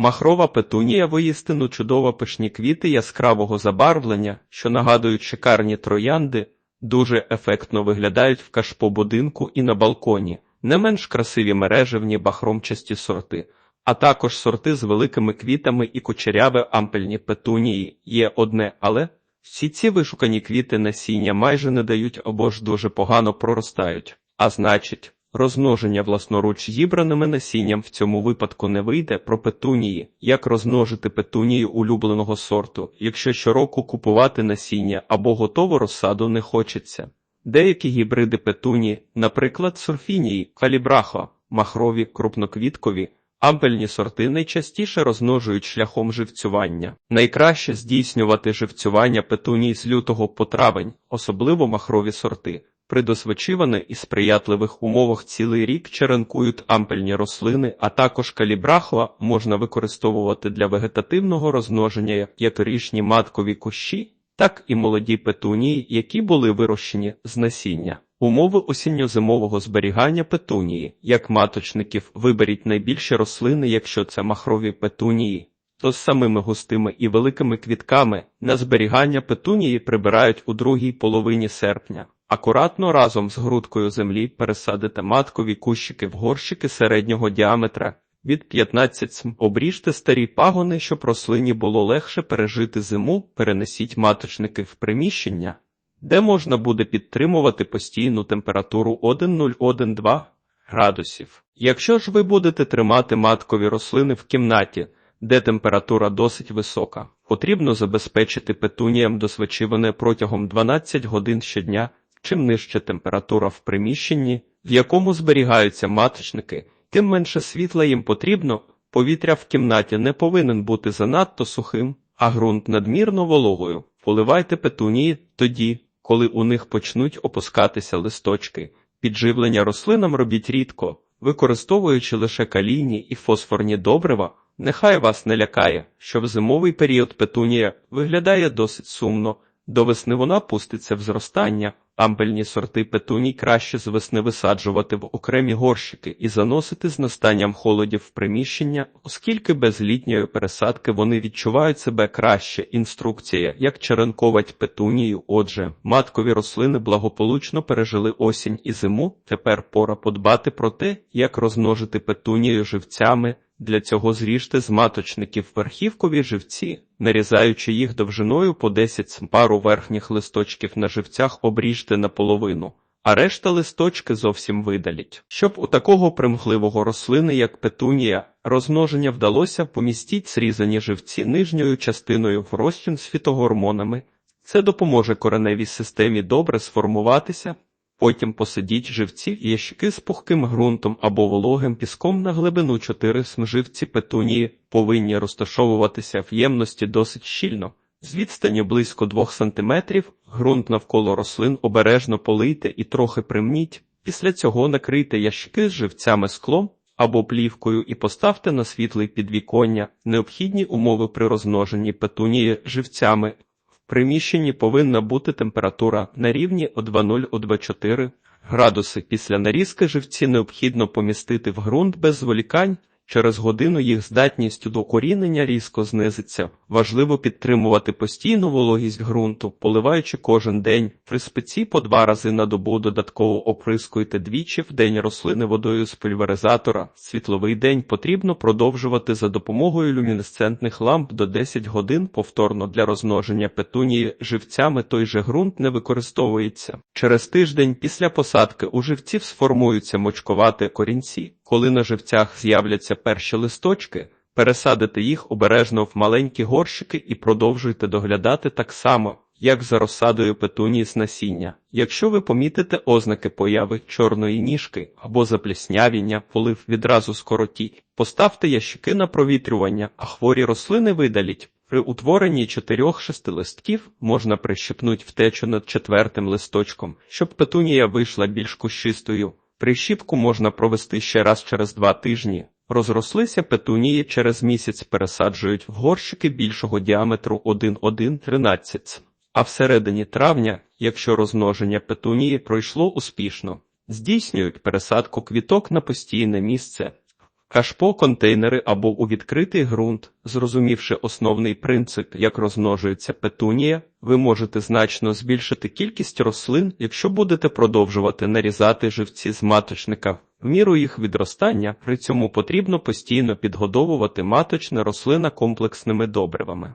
Махрова петунія воїстину чудова пишні квіти яскравого забарвлення, що нагадують шикарні троянди, дуже ефектно виглядають в кашпо будинку і на балконі, не менш красиві мережевні бахромчасті сорти, а також сорти з великими квітами і кучеряве ампельні петунії. Є одне, але всі ці вишукані квіти насіння майже не дають або ж дуже погано проростають, а значить, Розмноження власноруч зібраними насінням в цьому випадку не вийде про петунії, як розмножити петунію улюбленого сорту, якщо щороку купувати насіння або готову розсаду не хочеться. Деякі гібриди петунії, наприклад, сурфінії, калібрахо, махрові, крупноквіткові, ампельні сорти найчастіше розмножують шляхом живцювання. Найкраще здійснювати живцювання петуній з лютого по травень, особливо махрові сорти. При досвечиваних і сприятливих умовах цілий рік черенкують ампельні рослини, а також калібрахла можна використовувати для вегетативного розмноження як річні маткові кущі, так і молоді петунії, які були вирощені з насіння. Умови осінньо-зимового зберігання петунії, як маточників, виберіть найбільші рослини, якщо це махрові петунії, то з самими густими і великими квітками на зберігання петунії прибирають у другій половині серпня. Акуратно разом з грудкою землі пересадите маткові кущики в горщики середнього діаметра від 15 см. Обріжте старі пагони, щоб рослині було легше пережити зиму, перенесіть маточники в приміщення, де можна буде підтримувати постійну температуру 1,012 градусів. Якщо ж ви будете тримати маткові рослини в кімнаті, де температура досить висока, потрібно забезпечити петуніям досвечиване протягом 12 годин щодня. Чим нижча температура в приміщенні, в якому зберігаються маточники, тим менше світла їм потрібно, повітря в кімнаті не повинен бути занадто сухим, а ґрунт надмірно вологою. Поливайте петунії тоді, коли у них почнуть опускатися листочки. Підживлення рослинам робіть рідко, використовуючи лише калійні і фосфорні добрива. Нехай вас не лякає, що в зимовий період петунія виглядає досить сумно. До весни вона пуститься в зростання, ампельні сорти петуній краще з весни висаджувати в окремі горщики і заносити з настанням холодів в приміщення, оскільки без літньої пересадки вони відчувають себе краще. Інструкція, як черенковать петунію. Отже, маткові рослини благополучно пережили осінь і зиму. Тепер пора подбати про те, як розмножити петунію живцями. Для цього зріжте з маточників верхівкові живці, нарізаючи їх довжиною по 10 см. пару верхніх листочків на живцях обріжте наполовину, а решта листочки зовсім видаліть. Щоб у такого примхливого рослини, як петунія, розмноження вдалося, помістіть зрізані живці нижньою частиною в розчин з фітогормонами. Це допоможе кореневій системі добре сформуватися. Потім посадіть живці в ящики з пухким ґрунтом або вологим піском на глибину 4 см. Живці петунії повинні розташовуватися в ємності досить щільно. З відстані близько 2 см ґрунт навколо рослин обережно полийте і трохи примніть. Після цього накрийте ящики з живцями склом або плівкою і поставте на світлий підвіконня. Необхідні умови при розмноженні петунії живцями приміщенні повинна бути температура на рівні О20-О24 градуси. Після нарізки живці необхідно помістити в ґрунт без зволікань. Через годину їх здатність до корінення різко знизиться. Важливо підтримувати постійну вологість ґрунту, поливаючи кожен день. При спеці по два рази на добу додатково оприскуйте двічі в день рослини водою з пульверизатора. Світловий день потрібно продовжувати за допомогою люмінесцентних ламп до 10 годин повторно для розмноження петунії живцями той же ґрунт не використовується. Через тиждень після посадки у живців сформуються мочковати корінці. Коли на живцях з'являться перші листочки, пересадите їх обережно в маленькі горщики і продовжуйте доглядати так само, як за розсадою петунії з насіння. Якщо ви помітите ознаки появи чорної ніжки або запліснявіння, полив відразу скоротіть, поставте ящики на провітрювання, а хворі рослини видаліть. При утворенні чотирьох-шести листків можна прищепнуть втечу над четвертим листочком, щоб петунія вийшла більш кущистою. Прищіпку можна провести ще раз через два тижні. Розрослися петунії через місяць пересаджують в горщики більшого діаметру 1,1-13. А всередині травня, якщо розмноження петунії пройшло успішно, здійснюють пересадку квіток на постійне місце. Кашпо контейнери або у відкритий ґрунт, зрозумівши основний принцип, як розмножується петунія, ви можете значно збільшити кількість рослин, якщо будете продовжувати нарізати живці з маточника. В міру їх відростання при цьому потрібно постійно підгодовувати маточне рослина комплексними добривами.